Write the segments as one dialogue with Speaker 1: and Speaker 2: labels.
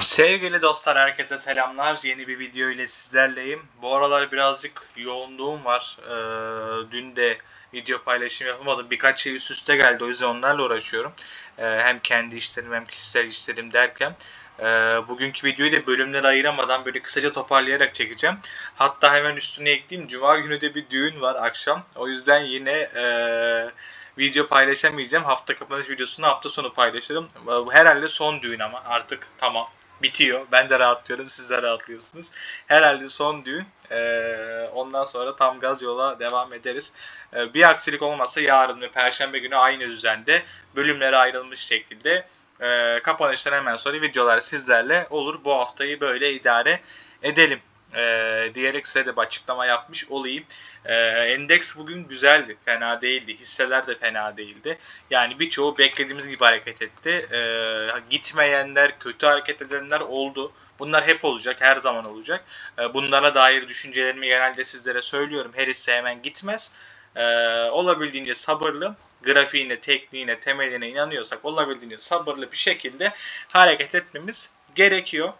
Speaker 1: Sevgili dostlar herkese selamlar. Yeni bir video ile sizlerleyim. Bu aralar birazcık yoğunluğum var. Ee, dün de video paylaşım yapamadım. Birkaç şey üst üste geldi. O yüzden onlarla uğraşıyorum. Ee, hem kendi işlerim hem kişisel işlerim derken. Ee, bugünkü videoyu da bölümlere ayıramadan böyle kısaca toparlayarak çekeceğim. Hatta hemen üstüne ekleyeyim. Cuma günü de bir düğün var akşam. O yüzden yine ee, video paylaşamayacağım. Hafta kapanış videosunu hafta sonu paylaşırım. Herhalde son düğün ama artık tamam bitiyor. Ben de rahatlıyorum, siz de rahatlıyorsunuz. Herhalde son düğün. Ee, ondan sonra tam gaz yola devam ederiz. Ee, bir aksilik olmazsa yarın ve perşembe günü aynı düzende bölümlere ayrılmış şekilde e, kapanıştan hemen sonra videolar sizlerle olur. Bu haftayı böyle idare edelim. Ee, diyerek size de bir açıklama yapmış olayım. Ee, endeks bugün güzeldi, fena değildi. Hisseler de fena değildi. Yani birçoğu beklediğimiz gibi hareket etti. Ee, gitmeyenler, kötü hareket edenler oldu. Bunlar hep olacak, her zaman olacak. Ee, bunlara dair düşüncelerimi genelde sizlere söylüyorum. Her hisse hemen gitmez. Ee, olabildiğince sabırlı, grafiğine, tekniğine, temeline inanıyorsak olabildiğince sabırlı bir şekilde hareket etmemiz gerekiyor.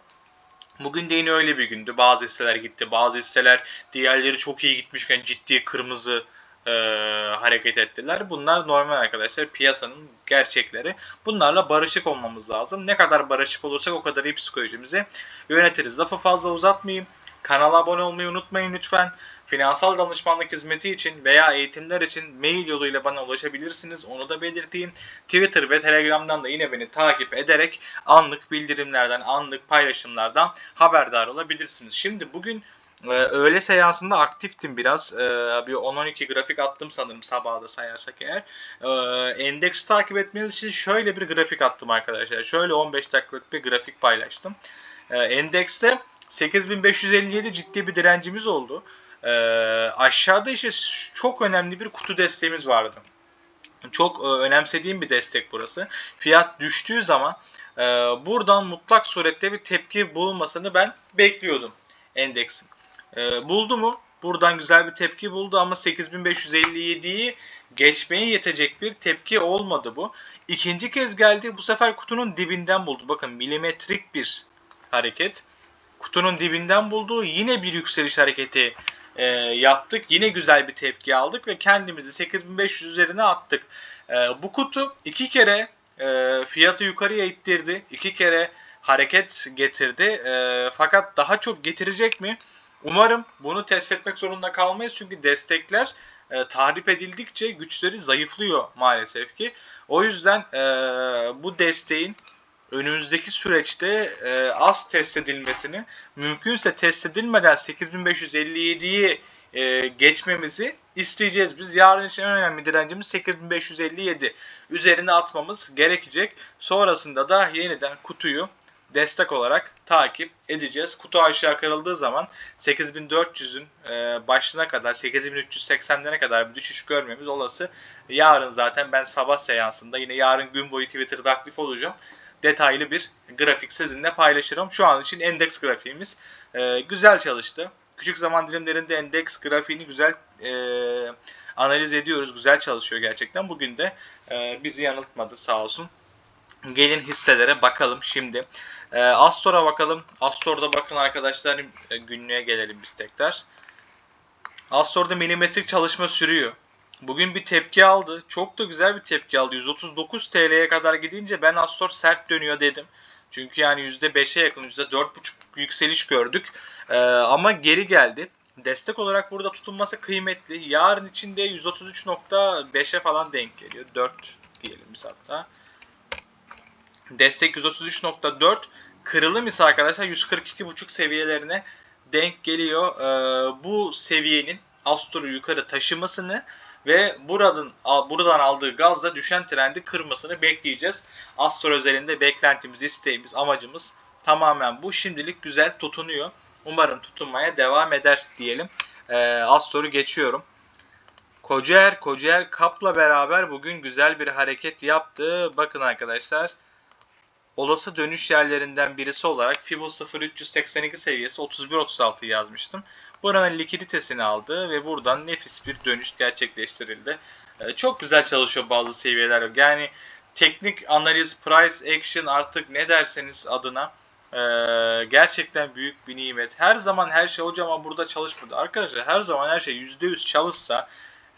Speaker 1: Bugün de yine öyle bir gündü. Bazı hisseler gitti. Bazı hisseler diğerleri çok iyi gitmişken ciddi kırmızı e, hareket ettiler. Bunlar normal arkadaşlar. Piyasanın gerçekleri. Bunlarla barışık olmamız lazım. Ne kadar barışık olursak o kadar iyi psikolojimizi yönetiriz. Lafı fazla uzatmayayım. Kanala abone olmayı unutmayın lütfen. Finansal danışmanlık hizmeti için veya eğitimler için mail yoluyla bana ulaşabilirsiniz. Onu da belirteyim. Twitter ve Telegram'dan da yine beni takip ederek anlık bildirimlerden, anlık paylaşımlardan haberdar olabilirsiniz. Şimdi bugün ee, öğle seansında aktiftim biraz. Ee, bir 10-12 grafik attım sanırım sabahda sayarsak eğer. Ee, endeks takip etmeniz için şöyle bir grafik attım arkadaşlar. Şöyle 15 dakikalık bir grafik paylaştım. Endekste 8557 ciddi bir direncimiz oldu. Ee, aşağıda işte çok önemli bir kutu desteğimiz vardı. Çok e, önemsediğim bir destek burası. Fiyat düştüğü zaman e, buradan mutlak surette bir tepki bulmasını ben bekliyordum endeksin. E, buldu mu? Buradan güzel bir tepki buldu ama 8557'yi geçmeye yetecek bir tepki olmadı bu. İkinci kez geldi. Bu sefer kutunun dibinden buldu. Bakın milimetrik bir hareket. Kutunun dibinden buldu. Yine bir yükseliş hareketi e, yaptık. Yine güzel bir tepki aldık ve kendimizi 8500 üzerine attık. E, bu kutu iki kere e, fiyatı yukarıya ittirdi. iki kere hareket getirdi. E, fakat daha çok getirecek mi? Umarım bunu test etmek zorunda kalmayız. Çünkü destekler e, tahrip edildikçe güçleri zayıflıyor maalesef ki. O yüzden e, bu desteğin önümüzdeki süreçte e, az test edilmesini, mümkünse test edilmeden 8557'yi e, geçmemizi isteyeceğiz. Biz yarın için en önemli direncimiz 8557 üzerine atmamız gerekecek. Sonrasında da yeniden kutuyu destek olarak takip edeceğiz. Kutu aşağı kırıldığı zaman 8400'ün e, başına kadar 8380'lere kadar bir düşüş görmemiz olası. Yarın zaten ben sabah seansında yine yarın gün boyu Twitter'da aktif olacağım. Detaylı bir grafik sizinle paylaşırım. Şu an için endeks grafiğimiz e, güzel çalıştı. Küçük zaman dilimlerinde endeks grafiğini güzel e, analiz ediyoruz. Güzel çalışıyor gerçekten. Bugün de e, bizi yanıltmadı sağ olsun. Gelin hisselere bakalım şimdi. E, Astor'a bakalım. Astor'da bakın arkadaşlar e, günlüğe gelelim biz tekrar. Astor'da milimetrik çalışma sürüyor. Bugün bir tepki aldı. Çok da güzel bir tepki aldı. 139 TL'ye kadar gidince ben Astor sert dönüyor dedim. Çünkü yani %5'e yakın %4,5 yükseliş gördük. Ee, ama geri geldi. Destek olarak burada tutunması kıymetli. Yarın içinde 133.5'e falan denk geliyor. 4 diyelim biz hatta. Destek 133.4 kırılım ise arkadaşlar 142.5 seviyelerine denk geliyor. Ee, bu seviyenin Astor'u yukarı taşımasını ve buradan buradan aldığı gazla düşen trendi kırmasını bekleyeceğiz. Astor özelinde beklentimiz, isteğimiz, amacımız tamamen bu. Şimdilik güzel tutunuyor. Umarım tutunmaya devam eder diyelim. Ee, Astor'u geçiyorum. Kocaer, Kocaer Kap'la beraber bugün güzel bir hareket yaptı. Bakın arkadaşlar olası dönüş yerlerinden birisi olarak Fibo 0382 seviyesi 31.36 yazmıştım. Buranın likiditesini aldı ve buradan nefis bir dönüş gerçekleştirildi. Ee, çok güzel çalışıyor bazı seviyeler. Yani teknik analiz, price action artık ne derseniz adına Ee, gerçekten büyük bir nimet. Her zaman her şey hocam burada çalışmadı. Arkadaşlar her zaman her şey %100 çalışsa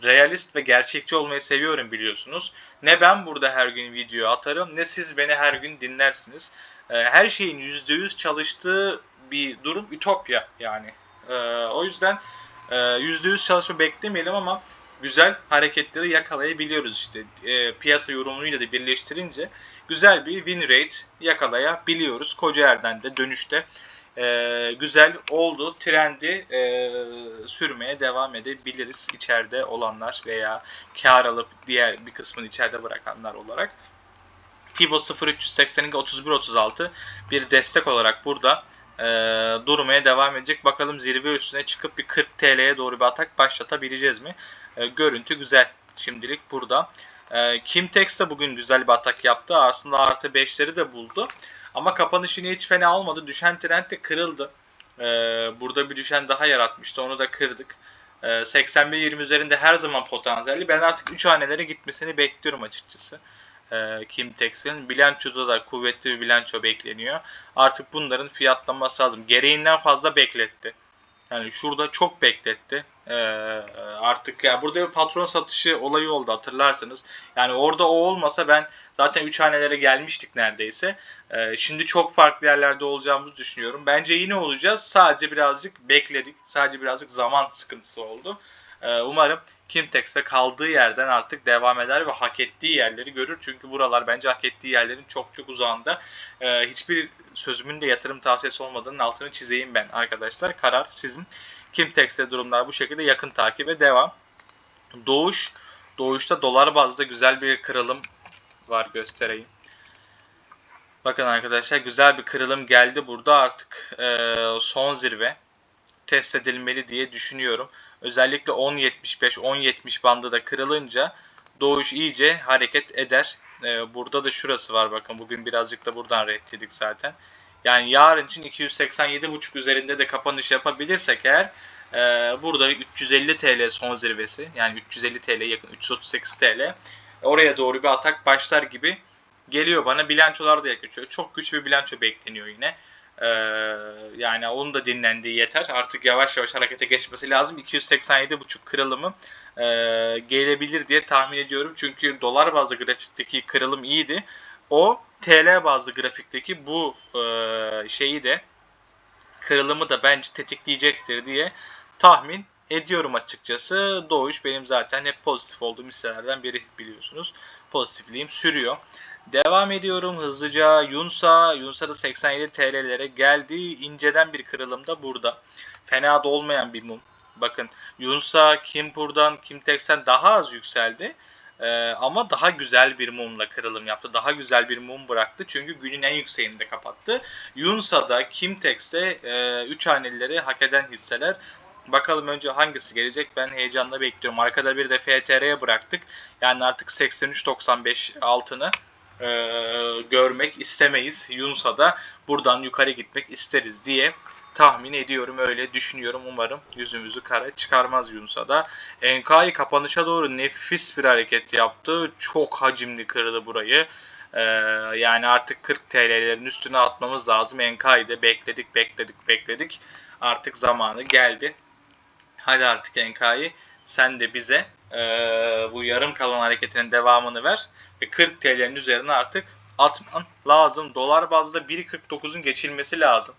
Speaker 1: realist ve gerçekçi olmayı seviyorum biliyorsunuz. Ne ben burada her gün video atarım ne siz beni her gün dinlersiniz. Ee, her şeyin %100 çalıştığı bir durum ütopya yani. Ee, o yüzden e, %100 çalışma beklemeyelim ama güzel hareketleri yakalayabiliyoruz işte. E, piyasa yorumuyla da birleştirince güzel bir win rate yakalayabiliyoruz. Kocaer'den de dönüşte e, güzel oldu. Trendi e, sürmeye devam edebiliriz içeride olanlar veya kar alıp diğer bir kısmını içeride bırakanlar olarak. Fibo 0382 31 36 bir destek olarak burada e, durmaya devam edecek. Bakalım zirve üstüne çıkıp bir 40 TL'ye doğru bir atak başlatabileceğiz mi? E, görüntü güzel şimdilik burada. E, Kimtex de bugün güzel bir atak yaptı. Aslında artı 5'leri de buldu. Ama kapanışını hiç fena olmadı. Düşen trend de kırıldı. E, burada bir düşen daha yaratmıştı. Onu da kırdık. E, 81-20 üzerinde her zaman potansiyelli. Ben artık 3 hanelere gitmesini bekliyorum açıkçası e, Kimtex'in. Bilançoda da kuvvetli bir bilanço bekleniyor. Artık bunların fiyatlanması lazım. Gereğinden fazla bekletti. Yani şurada çok bekletti. Ee, artık ya burada bir patron satışı olayı oldu hatırlarsanız. Yani orada o olmasa ben zaten 3 hanelere gelmiştik neredeyse. Ee, şimdi çok farklı yerlerde olacağımızı düşünüyorum. Bence yine olacağız. Sadece birazcık bekledik. Sadece birazcık zaman sıkıntısı oldu. Ee, umarım Kimtex'te kaldığı yerden artık devam eder ve hak ettiği yerleri görür. Çünkü buralar bence hak ettiği yerlerin çok çok uzağında. Ee, hiçbir sözümün de yatırım tavsiyesi olmadığının altını çizeyim ben arkadaşlar. Karar sizin. Kimtex'te durumlar bu şekilde yakın takip ve devam. Doğuş. Doğuşta dolar bazda güzel bir kırılım var göstereyim. Bakın arkadaşlar güzel bir kırılım geldi burada artık e, son zirve test edilmeli diye düşünüyorum. Özellikle 10.75, 10.70 bandı da kırılınca doğuş iyice hareket eder. Ee, burada da şurası var bakın. Bugün birazcık da buradan reddedik zaten. Yani yarın için 287.5 üzerinde de kapanış yapabilirsek eğer e, burada 350 TL son zirvesi yani 350 TL yakın 338 TL oraya doğru bir atak başlar gibi geliyor bana. Bilançolar da yaklaşıyor. Çok güçlü bir bilanço bekleniyor yine. Ee, yani onun da dinlendiği yeter. Artık yavaş yavaş harekete geçmesi lazım. 287.5 kırılımı e, gelebilir diye tahmin ediyorum. Çünkü dolar bazlı grafikteki kırılım iyiydi. O TL bazlı grafikteki bu e, şeyi de kırılımı da bence tetikleyecektir diye tahmin ediyorum açıkçası. Doğuş benim zaten hep pozitif olduğum hisselerden biri biliyorsunuz. Pozitifliğim sürüyor. Devam ediyorum hızlıca. Yunsa, Yunsa da 87 TL'lere geldi. İnceden bir kırılım da burada. Fena da olmayan bir mum. Bakın Yunsa Kimpur'dan Kimtex'ten daha az yükseldi. Ee, ama daha güzel bir mumla kırılım yaptı. Daha güzel bir mum bıraktı. Çünkü günün en yükseğinde kapattı. Yunsa'da, Kimtex'te 3 e, haneleri hak eden hisseler. Bakalım önce hangisi gelecek ben heyecanla bekliyorum. Arkada bir de FTR'ye bıraktık. Yani artık 83.95 altını e, görmek istemeyiz. Yunus'a da buradan yukarı gitmek isteriz diye tahmin ediyorum öyle düşünüyorum umarım yüzümüzü kara çıkarmaz Yunus'a da. Enkai kapanışa doğru nefis bir hareket yaptı. Çok hacimli kırdı burayı. Ee, yani artık 40 TL'lerin üstüne atmamız lazım. Enkai'de bekledik bekledik bekledik. Artık zamanı geldi. Hadi artık Enkai sen de bize e, bu yarım kalan hareketinin devamını ver ve 40 TL'nin üzerine artık atman lazım. Dolar bazda 1.49'un geçilmesi lazım.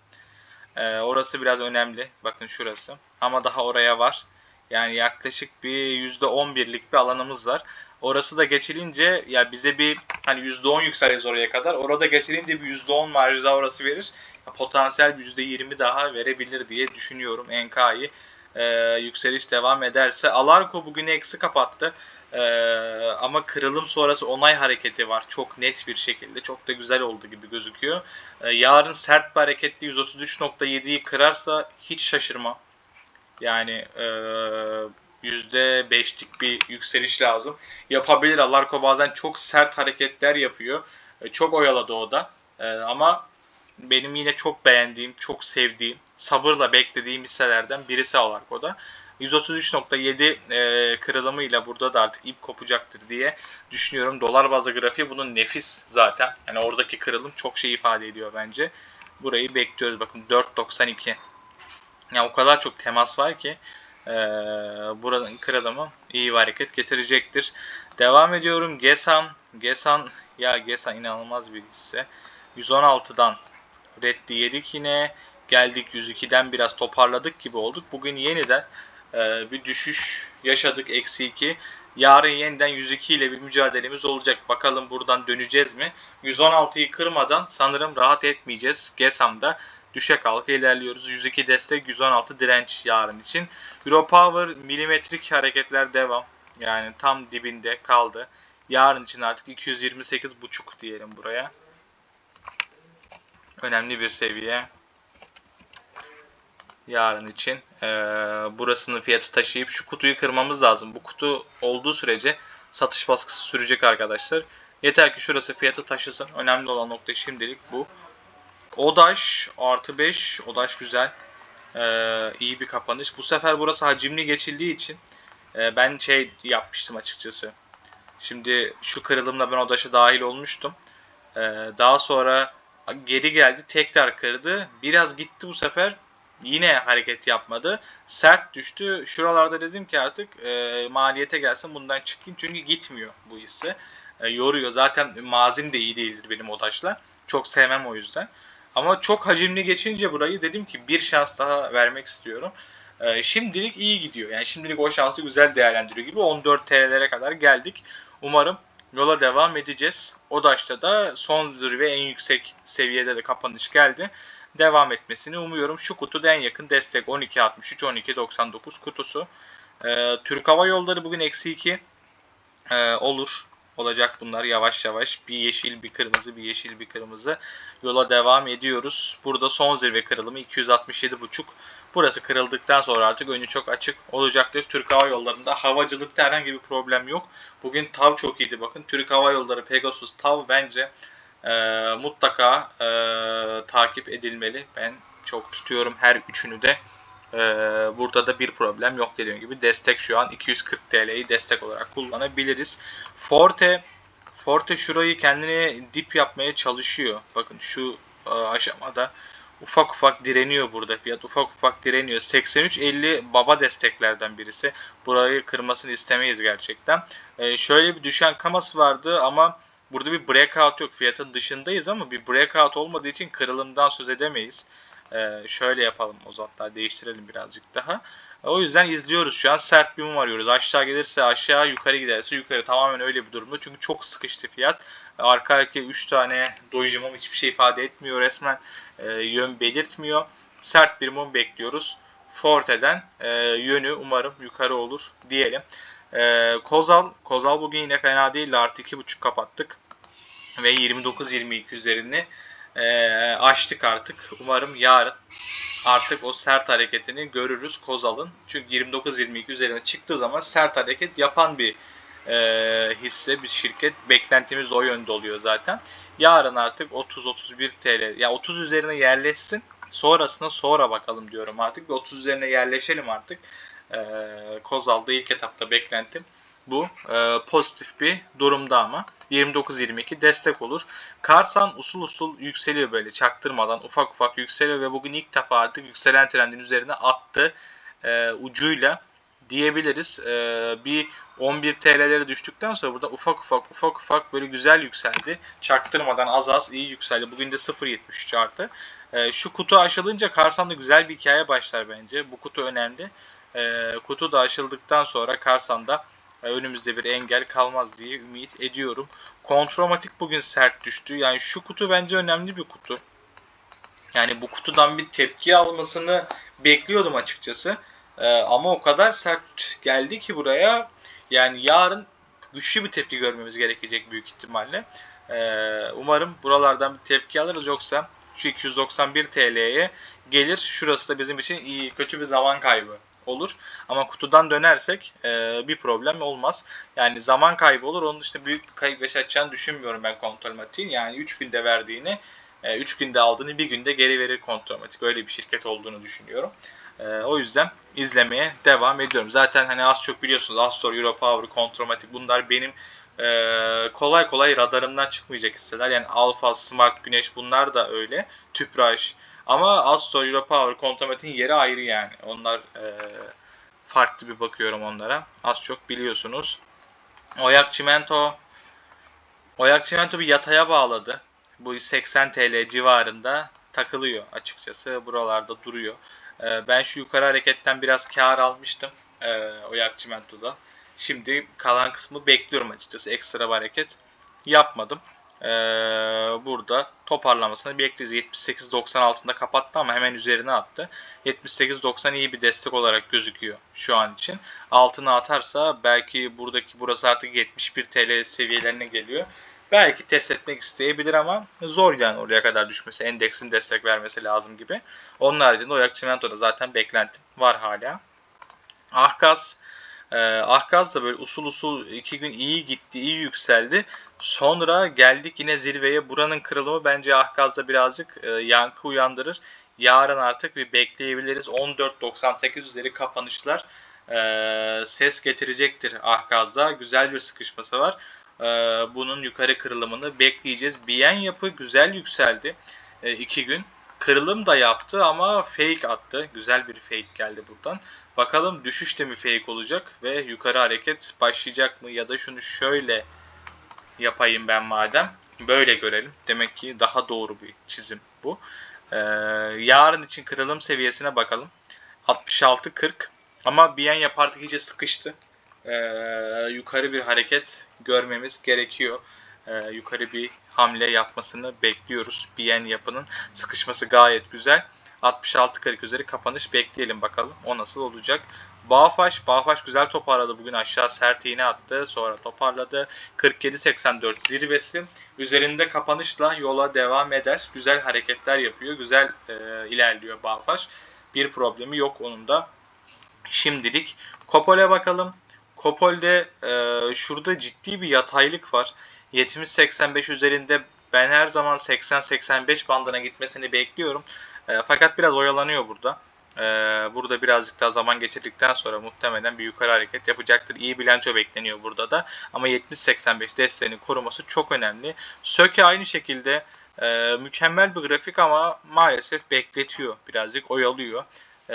Speaker 1: E, orası biraz önemli. Bakın şurası. Ama daha oraya var. Yani yaklaşık bir %11'lik bir alanımız var. Orası da geçilince ya bize bir hani %10 yükseliriz oraya kadar. Orada geçilince bir %10 marjı daha orası verir. Potansiyel bir %20 daha verebilir diye düşünüyorum NK'yı e, yükseliş devam ederse. Alarko bugün eksi kapattı. E, ama kırılım sonrası onay hareketi var. Çok net bir şekilde. Çok da güzel oldu gibi gözüküyor. E, yarın sert bir hareketli 133.7'yi kırarsa hiç şaşırma. Yani e, %5'lik bir yükseliş lazım. Yapabilir. Alarko bazen çok sert hareketler yapıyor. E, çok oyaladı o da. E, ama benim yine çok beğendiğim, çok sevdiğim, sabırla beklediğim hisselerden birisi Alarko'da. 133.7 e, kırılımıyla burada da artık ip kopacaktır diye düşünüyorum. Dolar bazlı grafiği bunun nefis zaten. Yani oradaki kırılım çok şey ifade ediyor bence. burayı bekliyoruz. Bakın 4.92. Ya o kadar çok temas var ki ee, buradan kırılımı iyi bir hareket getirecektir. Devam ediyorum. Gesan. Gesan ya Gesan inanılmaz bir hisse. 116'dan reddi yedik yine. Geldik 102'den biraz toparladık gibi olduk. Bugün yeniden e, bir düşüş yaşadık. Eksi 2. Yarın yeniden 102 ile bir mücadelemiz olacak. Bakalım buradan döneceğiz mi? 116'yı kırmadan sanırım rahat etmeyeceğiz. Gesam'da düşe kalka ilerliyoruz. 102 destek, 116 direnç yarın için. Europower milimetrik hareketler devam. Yani tam dibinde kaldı. Yarın için artık 228.5 diyelim buraya. Önemli bir seviye. Yarın için. Ee, burasının fiyatı taşıyıp şu kutuyu kırmamız lazım. Bu kutu olduğu sürece satış baskısı sürecek arkadaşlar. Yeter ki şurası fiyatı taşısın. Önemli olan nokta şimdilik bu. Odaş artı 5. Odaş güzel. Ee, iyi bir kapanış. Bu sefer burası hacimli geçildiği için e, ben şey yapmıştım açıkçası. Şimdi şu kırılımla ben Odaş'a dahil olmuştum. Ee, daha sonra geri geldi tekrar kırdı. Biraz gitti bu sefer. Yine hareket yapmadı. Sert düştü. Şuralarda dedim ki artık e, maliyete gelsin bundan çıkayım. Çünkü gitmiyor bu hisse. E, yoruyor. Zaten mazim de iyi değildir benim Odaş'la. Çok sevmem o yüzden. Ama çok hacimli geçince burayı dedim ki bir şans daha vermek istiyorum. Ee, şimdilik iyi gidiyor. Yani şimdilik o şansı güzel değerlendiriyor gibi 14 TL'lere kadar geldik. Umarım yola devam edeceğiz. Odaş'ta da son zirve en yüksek seviyede de kapanış geldi. Devam etmesini umuyorum. Şu kutuda en yakın destek 12.63 12.99 kutusu. Ee, Türk Hava Yolları bugün eksi 2 ee, olur olacak bunlar yavaş yavaş. Bir yeşil, bir kırmızı, bir yeşil, bir kırmızı. Yola devam ediyoruz. Burada son zirve kırılımı 267,5. Burası kırıldıktan sonra artık önü çok açık olacaktır. Türk Hava Yolları'nda havacılıkta herhangi bir problem yok. Bugün TAV çok iyiydi bakın. Türk Hava Yolları, Pegasus, TAV bence e, mutlaka e, takip edilmeli. Ben çok tutuyorum her üçünü de. Ee, burada da bir problem yok dediğim gibi. Destek şu an 240 TL'yi destek olarak kullanabiliriz. Forte Forte şurayı kendine dip yapmaya çalışıyor. Bakın şu e, aşamada ufak ufak direniyor burada fiyat. Ufak ufak direniyor. 83.50 baba desteklerden birisi. Burayı kırmasını istemeyiz gerçekten. Ee, şöyle bir düşen kaması vardı ama burada bir breakout yok. Fiyatın dışındayız ama bir breakout olmadığı için kırılımdan söz edemeyiz. Ee, şöyle yapalım o hatta değiştirelim birazcık daha. O yüzden izliyoruz şu an. Sert bir mum arıyoruz. Aşağı gelirse aşağı, yukarı giderse yukarı. Tamamen öyle bir durumda. Çünkü çok sıkıştı fiyat. Arka arkaya 3 tane doji mum hiçbir şey ifade etmiyor resmen. E, yön belirtmiyor. Sert bir mum bekliyoruz. Forte'den e, yönü umarım yukarı olur diyelim. E, Kozal, Kozal bugün yine fena değildi. Artı 2.5 kapattık. Ve 29-22 üzerini e, açtık artık. Umarım yarın artık o sert hareketini görürüz Kozal'ın. Çünkü 29-22 üzerine çıktığı zaman sert hareket yapan bir e, hisse, bir şirket. Beklentimiz o yönde oluyor zaten. Yarın artık 30-31 TL, ya 30 üzerine yerleşsin. Sonrasına sonra bakalım diyorum artık. 30 üzerine yerleşelim artık. E, Kozal'da ilk etapta beklentim bu e, pozitif bir durumda ama 29-22 destek olur. Karsan usul usul yükseliyor böyle çaktırmadan ufak ufak yükseliyor ve bugün ilk defa artık yükselen trendin üzerine attı e, ucuyla diyebiliriz. E, bir 11 TL'lere düştükten sonra burada ufak ufak ufak ufak böyle güzel yükseldi. Çaktırmadan az az iyi yükseldi. Bugün de 0.73 arttı. E, şu kutu aşılınca Karsan'da güzel bir hikaye başlar bence. Bu kutu önemli. E, kutu da aşıldıktan sonra Karsan'da önümüzde bir engel kalmaz diye ümit ediyorum. Kontromatik bugün sert düştü. Yani şu kutu bence önemli bir kutu. Yani bu kutudan bir tepki almasını bekliyordum açıkçası. Ee, ama o kadar sert geldi ki buraya. Yani yarın güçlü bir tepki görmemiz gerekecek büyük ihtimalle. Ee, umarım buralardan bir tepki alırız yoksa şu 291 TL'ye gelir. Şurası da bizim için iyi kötü bir zaman kaybı olur. Ama kutudan dönersek e, bir problem olmaz. Yani zaman kaybı olur. Onun dışında büyük bir kayıp yaşatacağını düşünmüyorum ben kontrolmatiğin. Yani 3 günde verdiğini 3 e, günde aldığını bir günde geri verir kontrolmatik. Öyle bir şirket olduğunu düşünüyorum. E, o yüzden izlemeye devam ediyorum. Zaten hani az çok biliyorsunuz Astor, Europower, Kontromatik bunlar benim Ee, kolay kolay radarımdan çıkmayacak hisseler. Yani Alfa, Smart, Güneş bunlar da öyle. Tüpraş. Ama Astor, Europower, Kontamet'in yeri ayrı yani. Onlar e, farklı bir bakıyorum onlara. Az çok biliyorsunuz. Oyak Çimento Oyak Çimento bir yataya bağladı. Bu 80 TL civarında takılıyor açıkçası. Buralarda duruyor. Ee, ben şu yukarı hareketten biraz kar almıştım. E, Oyak Çimento'da. Şimdi kalan kısmı bekliyorum açıkçası. Ekstra bir hareket yapmadım. Ee, burada toparlamasını bekleyeceğiz. 78.90 altında kapattı ama hemen üzerine attı. 78.90 iyi bir destek olarak gözüküyor şu an için. Altına atarsa belki buradaki burası artık 71 TL seviyelerine geliyor. Belki test etmek isteyebilir ama zor yani oraya kadar düşmesi, endeksin destek vermesi lazım gibi. Onun haricinde Oyak Çimento'da zaten beklentim var hala. Ahkas ee, Ahkaz da böyle usul usul iki gün iyi gitti, iyi yükseldi. Sonra geldik yine zirveye. Buranın kırılımı bence Ahkaz'da birazcık e, yankı uyandırır. Yarın artık bir bekleyebiliriz. 14.98 üzeri kapanışlar e, ses getirecektir Ahkaz'da. Güzel bir sıkışması var. E, bunun yukarı kırılımını bekleyeceğiz. Biyen yapı güzel yükseldi. E, iki gün. Kırılım da yaptı ama fake attı. Güzel bir fake geldi buradan. Bakalım düşüş de mi fake olacak ve yukarı hareket başlayacak mı ya da şunu şöyle yapayım ben madem. Böyle görelim. Demek ki daha doğru bir çizim bu. Ee, yarın için kırılım seviyesine bakalım. 66-40 ama bir yan yapardık iyice sıkıştı. Ee, yukarı bir hareket görmemiz gerekiyor. Ee, yukarı bir hamle yapmasını bekliyoruz. Biyen yapının sıkışması gayet güzel. 66-40 üzeri kapanış bekleyelim bakalım. O nasıl olacak? Bağfaş, Bağfaş güzel toparladı. Bugün aşağı sert iğne attı. Sonra toparladı. 47-84 zirvesi. Üzerinde kapanışla yola devam eder. Güzel hareketler yapıyor. Güzel e, ilerliyor Bağfaş. Bir problemi yok onun da. Şimdilik Kopol'e bakalım. Kopol'de e, şurada ciddi bir yataylık var. 70-85 üzerinde ben her zaman 80-85 bandına gitmesini bekliyorum. E, fakat biraz oyalanıyor burada. E, burada birazcık daha zaman geçirdikten sonra muhtemelen bir yukarı hareket yapacaktır. İyi bilanço bekleniyor burada da. Ama 70-85 desteğini koruması çok önemli. Söke aynı şekilde e, mükemmel bir grafik ama maalesef bekletiyor. Birazcık oyalıyor. E,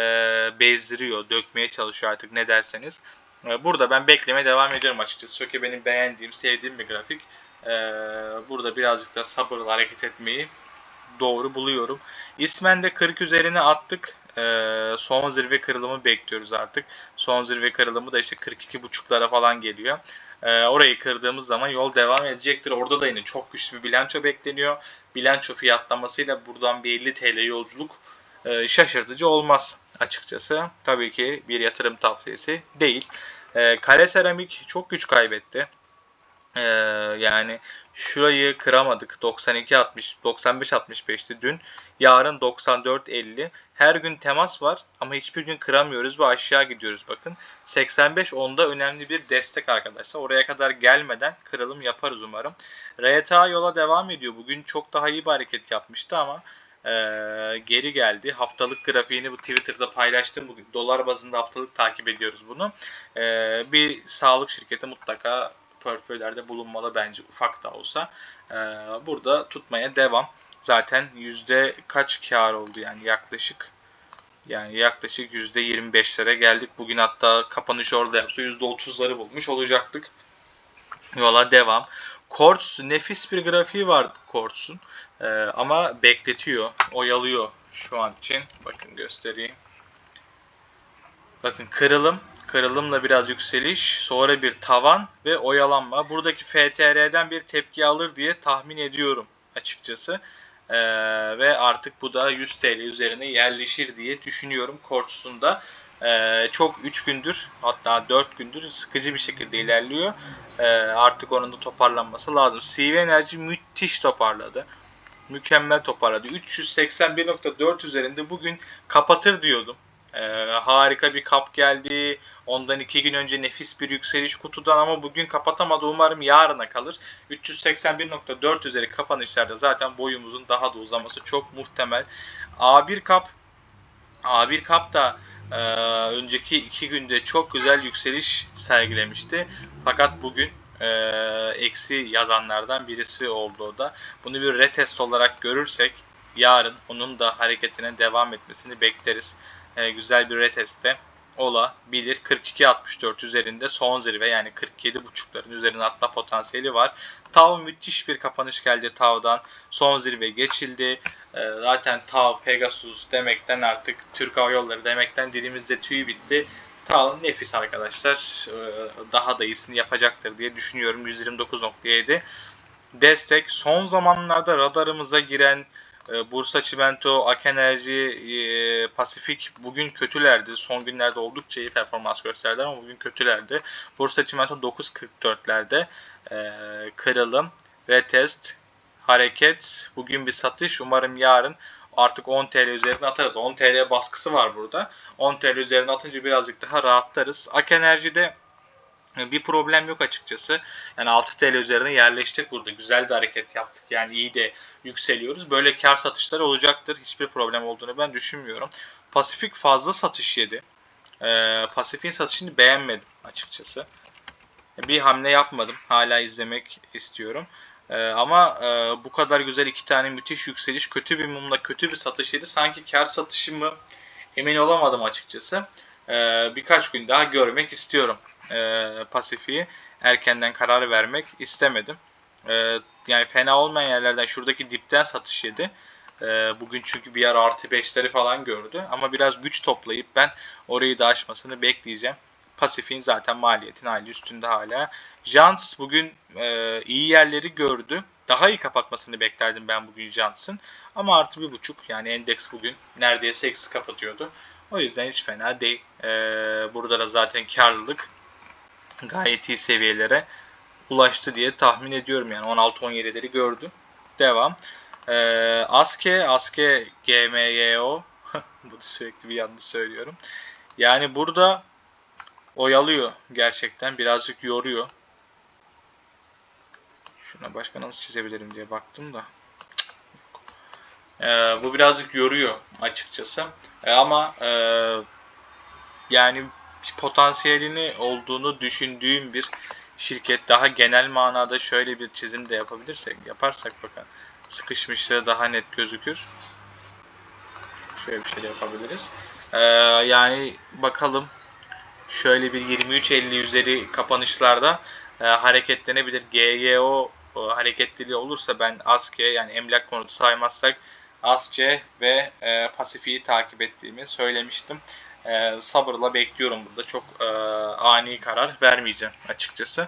Speaker 1: bezdiriyor, dökmeye çalışıyor artık ne derseniz. E, burada ben beklemeye devam ediyorum açıkçası. Söke benim beğendiğim, sevdiğim bir grafik. E, burada birazcık da sabırla hareket etmeyi doğru buluyorum. İsmen'de 40 üzerine attık. Ee, son zirve kırılımı bekliyoruz artık. Son zirve kırılımı da işte 42.5'lara falan geliyor. Ee, orayı kırdığımız zaman yol devam edecektir. Orada da yine çok güçlü bir bilanço bekleniyor. Bilanço fiyatlamasıyla buradan bir 50 TL yolculuk e, şaşırtıcı olmaz açıkçası. Tabii ki bir yatırım tavsiyesi değil. E, Kare Seramik çok güç kaybetti. Ee, yani şurayı kıramadık. 92 60 95 65'ti dün. Yarın 94 50. Her gün temas var ama hiçbir gün kıramıyoruz ve aşağı gidiyoruz bakın. 85 onda önemli bir destek arkadaşlar. Oraya kadar gelmeden kırılım yaparız umarım. RTA yola devam ediyor. Bugün çok daha iyi bir hareket yapmıştı ama e, geri geldi. Haftalık grafiğini bu Twitter'da paylaştım. Bugün dolar bazında haftalık takip ediyoruz bunu. E, bir sağlık şirketi mutlaka portföylerde bulunmalı bence ufak da olsa. E, burada tutmaya devam. Zaten yüzde kaç kar oldu yani yaklaşık yani yaklaşık yüzde 25'lere geldik. Bugün hatta kapanış orada yapsa yüzde 30'ları bulmuş olacaktık. Yola devam. Quartz nefis bir grafiği var Quartz'un. Ee, ama bekletiyor, oyalıyor şu an için. Bakın göstereyim. Bakın kırılım Kırılımla biraz yükseliş, sonra bir tavan ve oyalanma. Buradaki FTR'den bir tepki alır diye tahmin ediyorum açıkçası. Ee, ve artık bu da 100 TL üzerine yerleşir diye düşünüyorum Kortus'unda. Ee, çok 3 gündür hatta 4 gündür sıkıcı bir şekilde ilerliyor. Ee, artık onun da toparlanması lazım. CV Enerji müthiş toparladı. Mükemmel toparladı. 381.4 üzerinde bugün kapatır diyordum. Ee, harika bir kap geldi. Ondan iki gün önce nefis bir yükseliş kutudan ama bugün kapatamadı. Umarım yarına kalır. 381.4 üzeri kapanışlarda zaten boyumuzun daha da uzaması çok muhtemel. A1 kap A1 kap da e, önceki iki günde çok güzel yükseliş sergilemişti. Fakat bugün e, eksi yazanlardan birisi oldu o da. Bunu bir retest olarak görürsek yarın onun da hareketine devam etmesini bekleriz. E, güzel bir reteste olabilir. 42-64 üzerinde son zirve yani 47.5'ların üzerine atma potansiyeli var. Tav müthiş bir kapanış geldi Tav'dan. Son zirve geçildi. E, zaten Tav, Pegasus demekten artık Türk Hava Yolları demekten dilimizde tüy bitti. Tal nefis arkadaşlar. E, daha da iyisini yapacaktır diye düşünüyorum. 129.7 destek. Son zamanlarda radarımıza giren Bursa Çimento, Ak Enerji, e, Pasifik bugün kötülerdi. Son günlerde oldukça iyi performans gösterdiler ama bugün kötülerdi. Bursa Çimento 9.44'lerde kırılım, retest, hareket. Bugün bir satış. Umarım yarın artık 10 TL üzerine atarız. 10 TL baskısı var burada. 10 TL üzerine atınca birazcık daha rahatlarız. Ak Enerji'de bir problem yok açıkçası. Yani 6 TL üzerine yerleştik burada. Güzel bir hareket yaptık. Yani iyi de yükseliyoruz. Böyle kar satışları olacaktır. Hiçbir problem olduğunu ben düşünmüyorum. Pasifik fazla satış yedi. Ee, Pasifik'in satışını beğenmedim açıkçası. Bir hamle yapmadım. Hala izlemek istiyorum. Ee, ama e, bu kadar güzel iki tane müthiş yükseliş kötü bir mumla kötü bir satış yedi. Sanki kar satışı mı emin olamadım açıkçası. Ee, birkaç gün daha görmek istiyorum e, Pasifik'i. Erkenden karar vermek istemedim. E, yani fena olmayan yerlerden şuradaki dipten satış yedi. E, bugün çünkü bir yer artı 5'leri falan gördü. Ama biraz güç toplayıp ben orayı da aşmasını bekleyeceğim. Pasifik'in zaten maliyetin hali üstünde hala. Jans bugün e, iyi yerleri gördü. Daha iyi kapatmasını beklerdim ben bugün Jans'ın. Ama artı bir buçuk yani endeks bugün neredeyse eksi kapatıyordu. O yüzden hiç fena değil. E, burada da zaten karlılık gayet iyi seviyelere ulaştı diye tahmin ediyorum. Yani 16-17'leri gördü. Devam. Ee, Aske, Aske GMYO. Bu da sürekli bir yanlış söylüyorum. Yani burada oyalıyor gerçekten. Birazcık yoruyor. Şuna başka nasıl çizebilirim diye baktım da. Ee, bu birazcık yoruyor açıkçası. Ee, ama e, yani potansiyelini olduğunu düşündüğüm bir şirket daha genel manada şöyle bir çizim de yapabilirsek yaparsak bakın sıkışmışlığı daha net gözükür. Şöyle bir şey yapabiliriz. Ee, yani bakalım şöyle bir 23.50 üzeri kapanışlarda e, hareketlenebilir. GGO e, hareketliliği olursa ben ASKE yani emlak konutu saymazsak ASCE ve e, Pasifik'i takip ettiğimi söylemiştim e, sabırla bekliyorum burada. Çok e, ani karar vermeyeceğim açıkçası.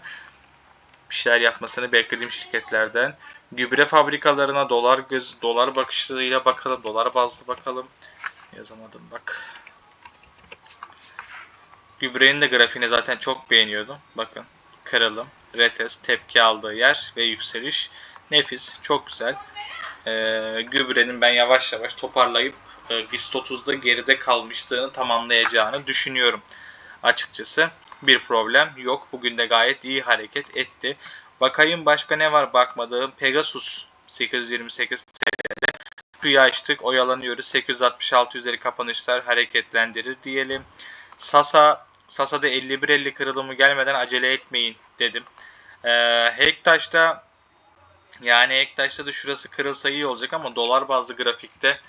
Speaker 1: Bir şeyler yapmasını beklediğim şirketlerden. Gübre fabrikalarına dolar göz dolar bakışlarıyla bakalım. Dolar bazlı bakalım. Yazamadım bak. Gübrenin de grafiğini zaten çok beğeniyordum. Bakın kırılım, retest, tepki aldığı yer ve yükseliş. Nefis, çok güzel. Ee, gübrenin ben yavaş yavaş toparlayıp BIST 30'da geride kalmışlığını tamamlayacağını düşünüyorum. Açıkçası bir problem yok. Bugün de gayet iyi hareket etti. Bakayım başka ne var bakmadığım. Pegasus 828 TL'de. Kuyu açtık oyalanıyoruz. 866 üzeri kapanışlar hareketlendirir diyelim. Sasa Sasa'da 51-50 kırılımı gelmeden acele etmeyin dedim. Ee, Hektaş'ta yani Hektaş'ta da şurası kırılsa iyi olacak ama dolar bazlı grafikte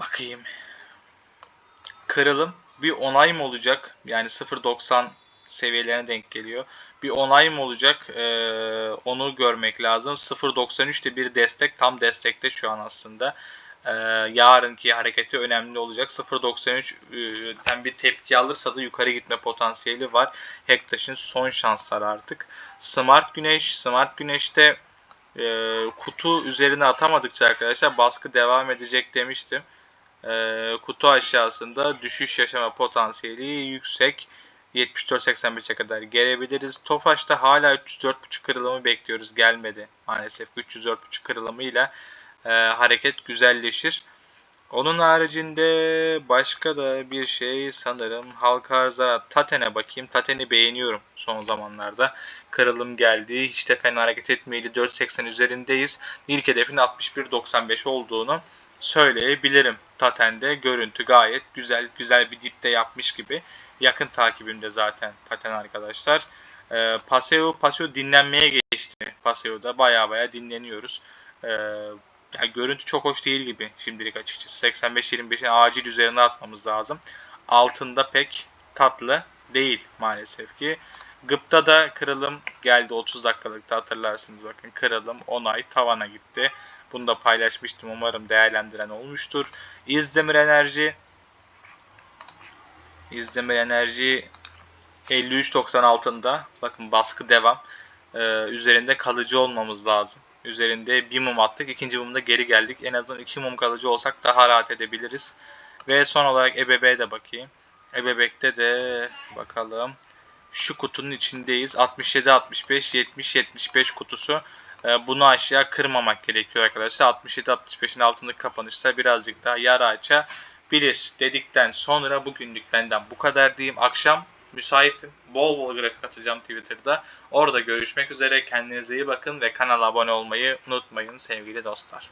Speaker 1: Bakayım. Kırılım bir onay mı olacak? Yani 0.90 seviyelerine denk geliyor. Bir onay mı olacak? Ee, onu görmek lazım. 0.93'te bir destek. Tam destekte şu an aslında. Ee, yarınki hareketi önemli olacak. 0.93'ten bir tepki alırsa da yukarı gitme potansiyeli var. Hektaş'ın son şansları artık. Smart Güneş. Smart Güneş'te e, kutu üzerine atamadıkça arkadaşlar baskı devam edecek demiştim e, kutu aşağısında düşüş yaşama potansiyeli yüksek. 74-85'e kadar gelebiliriz. Tofaş'ta hala 304.5 kırılımı bekliyoruz. Gelmedi maalesef. 304.5 kırılımıyla e, hareket güzelleşir. Onun haricinde başka da bir şey sanırım halka Taten'e bakayım. Taten'i beğeniyorum son zamanlarda. Kırılım geldi. Hiç de fena hareket etmeyeli 4.80 üzerindeyiz. İlk hedefin 61.95 olduğunu söyleyebilirim. Taten'de görüntü gayet güzel. Güzel bir dipte yapmış gibi. Yakın takibimde zaten Taten arkadaşlar. E, Paseo, Paseo dinlenmeye geçti. Paseo'da baya baya dinleniyoruz. E, yani görüntü çok hoş değil gibi şimdilik açıkçası. 85-25'in acil üzerine atmamız lazım. Altında pek tatlı değil maalesef ki. Gıpta da kırılım geldi 30 dakikalıkta hatırlarsınız bakın kırılım onay tavana gitti. Bunu da paylaşmıştım umarım değerlendiren olmuştur. İzdemir Enerji İzdemir Enerji 53.90 altında bakın baskı devam. Ee, üzerinde kalıcı olmamız lazım. Üzerinde bir mum attık. ikinci mumda geri geldik. En azından iki mum kalıcı olsak daha rahat edebiliriz. Ve son olarak EBB'ye de bakayım. EBB'de de bakalım. Şu kutunun içindeyiz. 67 65 70 75 kutusu. Ee, bunu aşağı kırmamak gerekiyor arkadaşlar. 67 65'in altındaki kapanışta birazcık daha yara açabilir dedikten sonra bugünlük benden bu kadar diyeyim. Akşam müsaitim. Bol bol grafik atacağım Twitter'da. Orada görüşmek üzere. Kendinize iyi bakın ve kanala abone olmayı unutmayın sevgili dostlar.